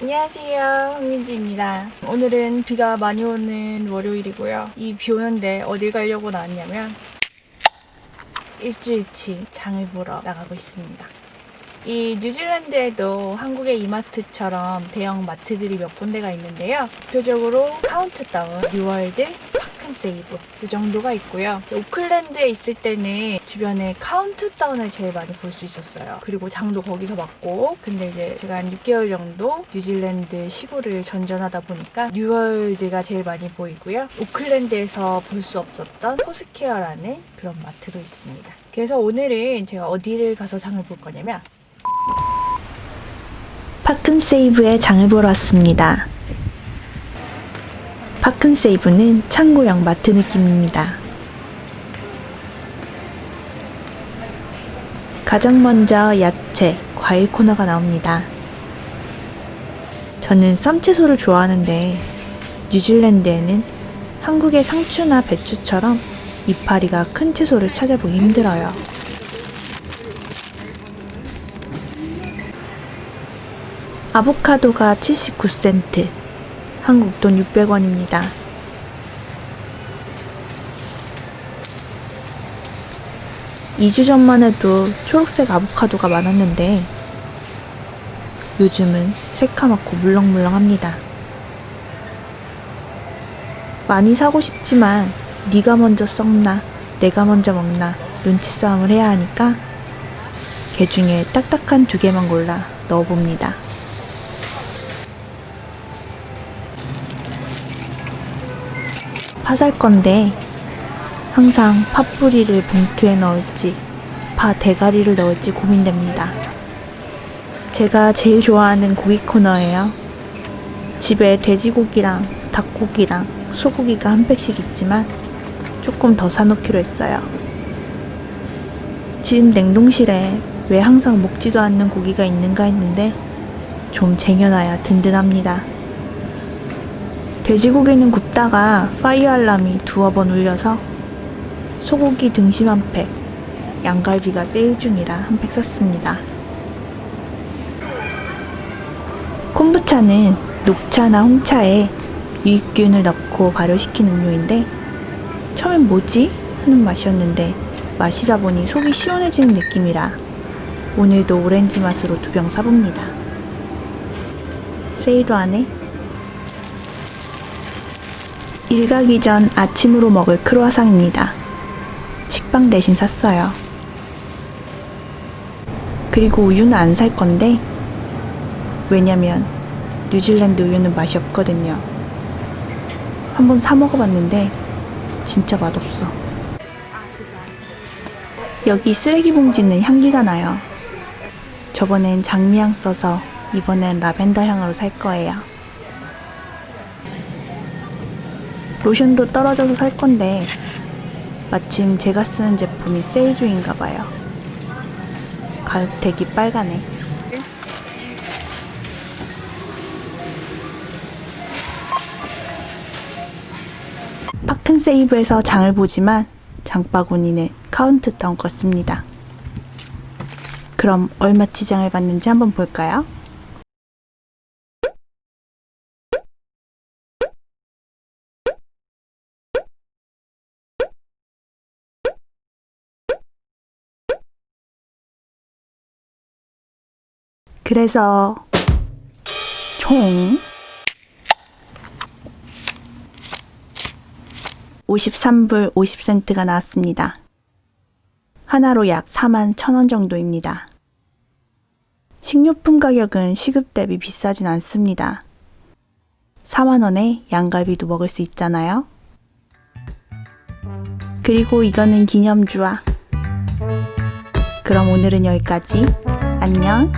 안녕하세요. 황민지입니다. 오늘은 비가 많이 오는 월요일이고요. 이 비 오는데 어딜 가려고 나왔냐면 일주일치 장을 보러 나가고 있습니다. 이 뉴질랜드에도 한국의 이마트처럼 대형 마트들이 몇 군데가 있는데요. 대표적으로 카운트다운, 뉴월드, 파큰세이브 이 정도가 있고요. 오클랜드에 있을 때는 주변에 카운트다운을 제일 많이 볼 수 있었어요. 그리고 장도 거기서 봤고 근데 이제 제가 한 6개월 정도 뉴질랜드 시골을 전전하다 보니까 뉴월드가 제일 많이 보이고요. 오클랜드에서 볼 수 없었던 포스케어라는 그런 마트도 있습니다. 그래서 오늘은 제가 어디를 가서 장을 볼 거냐면 파큰세이브에 장을 보러 왔습니다. 파큰세이브는 창고형 마트 느낌입니다. 가장 먼저 야채, 과일 코너가 나옵니다. 저는 쌈채소를 좋아하는데 뉴질랜드에는 한국의 상추나 배추처럼 이파리가 큰 채소를 찾아보기 힘들어요. 아보카도가 79센트, 한국 돈 600원입니다. 이 주 전만 해도 초록색 아보카도가 많았는데 요즘은 새카맣고 물렁물렁합니다. 많이 사고 싶지만 네가 먼저 썩나 내가 먼저 먹나 눈치 싸움을 해야 하니까 개 중에 딱딱한 두 개만 골라 넣어봅니다. 파살 건데 항상 팥뿌리를 봉투에 넣을지 파 대가리를 넣을지 고민됩니다. 제가 제일 좋아하는 고기 코너예요. 집에 돼지고기랑 닭고기랑 소고기가 한 팩씩 있지만 조금 더 사놓기로 했어요. 지금 냉동실에 왜 항상 먹지도 않는 고기가 있는가 했는데 좀 쟁여놔야 든든합니다. 돼지고기는 굽다가 파이어 알람이 두어 번 울려서 소고기 등심 한 팩, 양갈비가 세일 중이라 한 팩 샀습니다. 콤부차는 녹차나 홍차에 유익균을 넣고 발효시킨 음료인데 처음엔 뭐지? 하는 맛이었는데 마시다 보니 속이 시원해지는 느낌이라 오늘도 오렌지 맛으로 두 병 사봅니다. 세일도 안 해? 일 가기 전 아침으로 먹을 크로아상입니다. 식빵 대신 샀어요. 그리고 우유는 안 살 건데 왜냐면 뉴질랜드 우유는 맛이 없거든요. 한번 사 먹어봤는데 진짜 맛없어. 여기 쓰레기 봉지는 향기가 나요. 저번엔 장미향 써서 이번엔 라벤더 향으로 살 거예요. 로션도 떨어져서 살 건데 마침 제가 쓰는 제품이 세일 중인가 봐요. 가격택이 빨가네. 파큰세이브에서 장을 보지만 장바구니는 카운트다운 껐습니다. 그럼 얼마치 장을 받는지 한번 볼까요? 그래서 총 53불 50센트가 나왔습니다. 하나로 약 4만 1천원 정도입니다. 식료품 가격은 시급 대비 비싸진 않습니다. 4만원에 양갈비도 먹을 수 있잖아요. 그리고 이거는 기념주와. 그럼 오늘은 여기까지. 안녕.